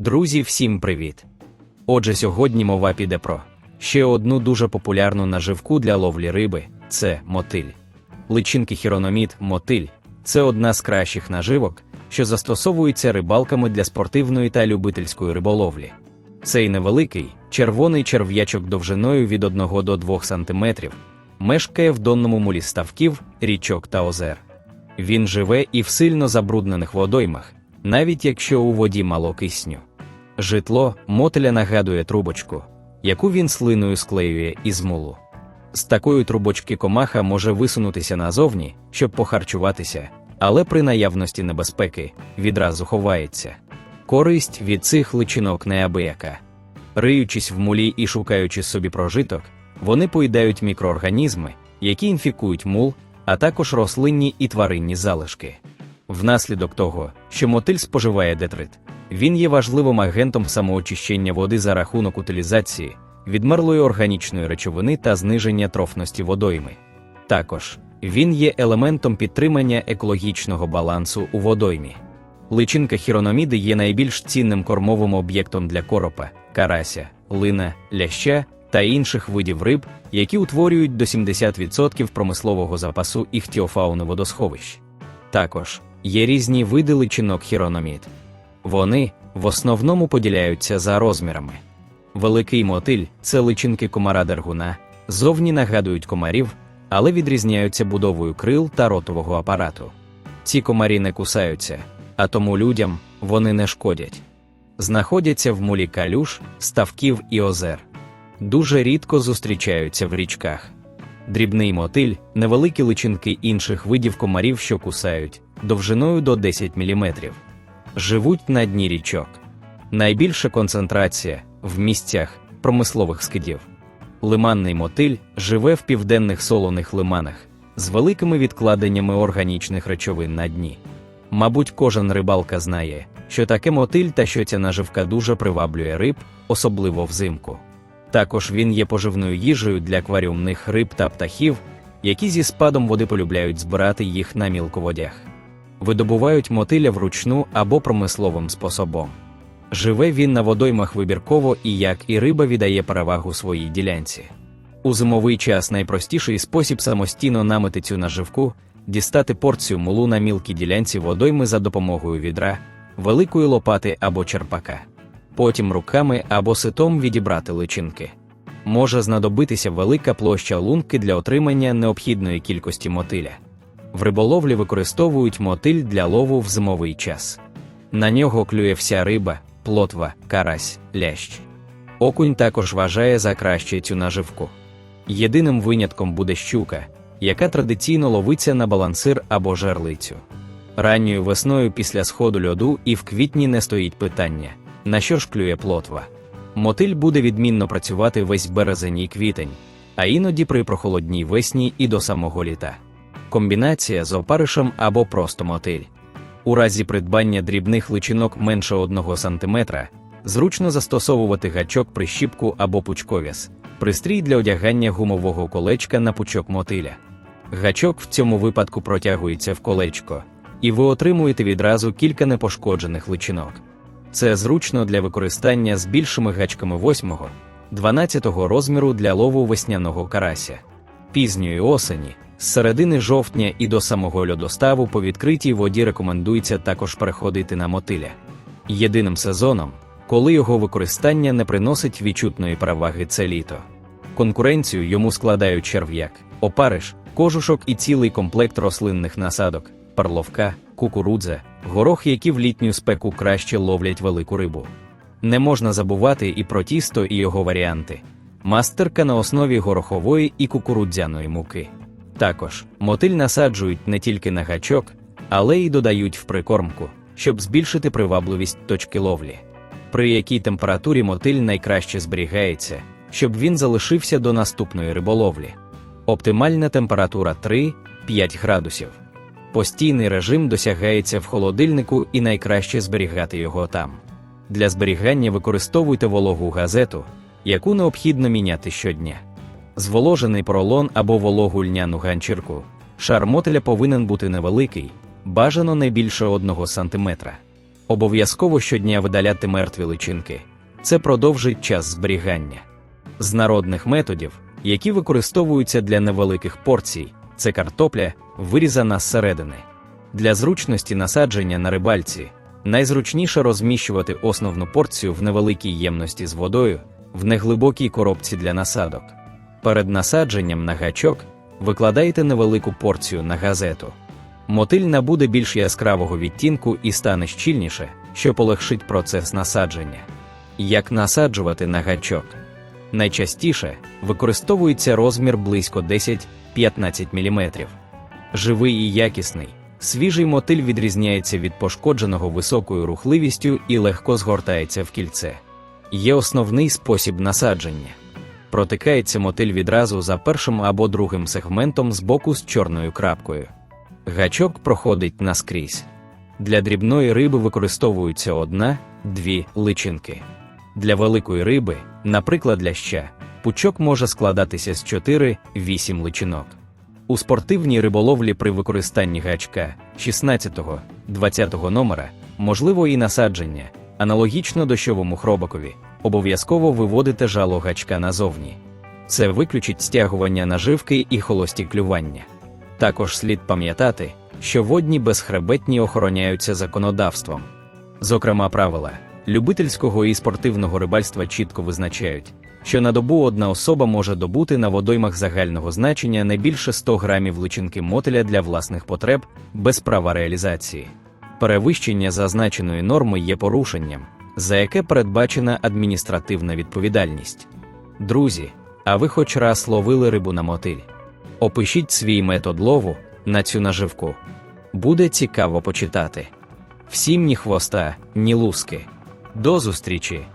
Друзі, всім привіт! Отже, сьогодні мова піде про ще одну дуже популярну наживку для ловлі риби це мотиль. Личинки хірономід мотиль це одна з кращих наживок, що застосовується рибалками для спортивної та любительської риболовлі. Цей невеликий червоний черв'ячок довжиною від 1 до 2 см мешкає в донному мулі ставків, річок та озер. Він живе і в сильно забруднених водоймах, навіть якщо у воді мало кисню. Житло мотеля нагадує трубочку, яку він слиною склеює із мулу. З такої трубочки комаха може висунутися назовні, щоб похарчуватися, але при наявності небезпеки відразу ховається. Користь від цих личинок неабияка. Риючись в мулі і шукаючи собі прожиток, вони поїдають мікроорганізми, які інфікують мул, а також рослинні і тваринні залишки. Внаслідок того, що мотиль споживає детрит, він є важливим агентом самоочищення води за рахунок утилізації, відмерлої органічної речовини та зниження трофності водойми. Також він є елементом підтримання екологічного балансу у водоймі. Личинка хірономіди є найбільш цінним кормовим об'єктом для коропа, карася, лина, ляща та інших видів риб, які утворюють до 70% промислового запасу іхтіофауни водосховищ. Також є різні види личинок хірономід. Вони в основному поділяються за розмірами. Великий мотиль це личинки комара дергуна, зовні нагадують комарів, але відрізняються будовою крил та ротового апарату. Ці комарі не кусаються, а тому людям вони не шкодять. Знаходяться в мулі калюш, ставків і озер. Дуже рідко зустрічаються в річках. Дрібний мотиль невеликі личинки інших видів комарів, що кусають, довжиною до 10 мм. Живуть на дні річок. Найбільша концентрація в місцях промислових скидів. Лиманний мотиль живе в південних солоних лиманах з великими відкладеннями органічних речовин на дні. Мабуть, кожен рибалка знає, що таке мотиль та що ця наживка дуже приваблює риб, особливо взимку. Також він є поживною їжею для акваріумних риб та птахів, які зі спадом води полюбляють збирати їх на мілководях. Видобувають мотиля вручну або промисловим способом. Живе він на водоймах вибірково і як і риба віддає перевагу своїй ділянці. У зимовий час найпростіший спосіб самостійно намити цю наживку дістати порцію мулу на мілкій ділянці водойми за допомогою відра, великої лопати або черпака. Потім руками або ситом відібрати личинки. Може знадобитися велика площа лунки для отримання необхідної кількості мотиля. В риболовлі використовують мотиль для лову в зимовий час. На нього клює вся риба, плотва, карась, лящ. Окунь також вважає за краще цю наживку. Єдиним винятком буде щука, яка традиційно ловиться на балансир або жерлицю. Ранньою весною після сходу льоду і в квітні не стоїть питання, на що ж клює плотва. Мотиль буде відмінно працювати весь березень і квітень, а іноді при прохолодній весні і до самого літа. Комбінація з опаришем або просто мотиль. У разі придбання дрібних личинок менше 1 см, зручно застосовувати гачок прищіпку або пучковіс, пристрій для одягання гумового колечка на пучок мотиля. Гачок в цьому випадку протягується в колечко, і ви отримуєте відразу кілька непошкоджених личинок. Це зручно для використання з більшими гачками 8-12 розміру для лову весняного карася. Пізньої осені, з середини жовтня і до самого льодоставу по відкритій воді рекомендується також переходити на мотиля. Єдиним сезоном, коли його використання не приносить відчутної переваги це літо. Конкуренцію йому складають черв'як, опариш, кожушок і цілий комплект рослинних насадок, парловка, кукурудза, горох, які в літню спеку краще ловлять велику рибу. Не можна забувати і про тісто і його варіанти. Мастерка на основі горохової і кукурудзяної муки. Також мотиль насаджують не тільки на гачок, але й додають в прикормку, щоб збільшити привабливість точки ловлі. При якій температурі мотиль найкраще зберігається, щоб він залишився до наступної риболовлі. Оптимальна температура 3-5 градусів. Постійний режим досягається в холодильнику і найкраще зберігати його там. Для зберігання використовуйте вологу газету, яку необхідно міняти щодня. Зволожений поролон або вологу льняну ганчірку. Шар мотеля повинен бути невеликий, бажано не більше 1 см. Обов'язково щодня видаляти мертві личинки. Це продовжить час зберігання. З народних методів, які використовуються для невеликих порцій, це картопля, вирізана зсередини. Для зручності насадження на рибальці найзручніше розміщувати основну порцію в невеликій ємності з водою в неглибокій коробці для насадок. Перед насадженням на гачок викладайте невелику порцію на газету. Мотиль набуде більш яскравого відтінку і стане щільніше, що полегшить процес насадження. Як насаджувати на гачок? Найчастіше використовується розмір близько 10-15 мм. Живий і якісний, свіжий мотиль відрізняється від пошкодженого високою рухливістю і легко згортається в кільце. Є основний спосіб насадження. Протикається мотиль відразу за першим або другим сегментом з боку з чорною крапкою. Гачок проходить наскрізь. Для дрібної риби використовуються одна-дві личинки. Для великої риби, наприклад, ляща, пучок може складатися з 4-8 личинок. У спортивній риболовлі при використанні гачка 16-20 номера можливо і насадження, аналогічно дощовому хробакові, обов'язково виводите жало гачка назовні. Це виключить стягування наживки і холості клювання. Також слід пам'ятати, що водні безхребетні охороняються законодавством. Зокрема, правила любительського і спортивного рибальства чітко визначають, що на добу одна особа може добути на водоймах загального значення не більше 100 грамів личинки мотеля для власних потреб без права реалізації. Перевищення зазначеної норми є порушенням, за яке передбачена адміністративна відповідальність. Друзі, а ви хоч раз ловили рибу на мотиль? Опишіть свій метод лову на цю наживку. Буде цікаво почитати. Всім ні хвоста, ні луски. До зустрічі!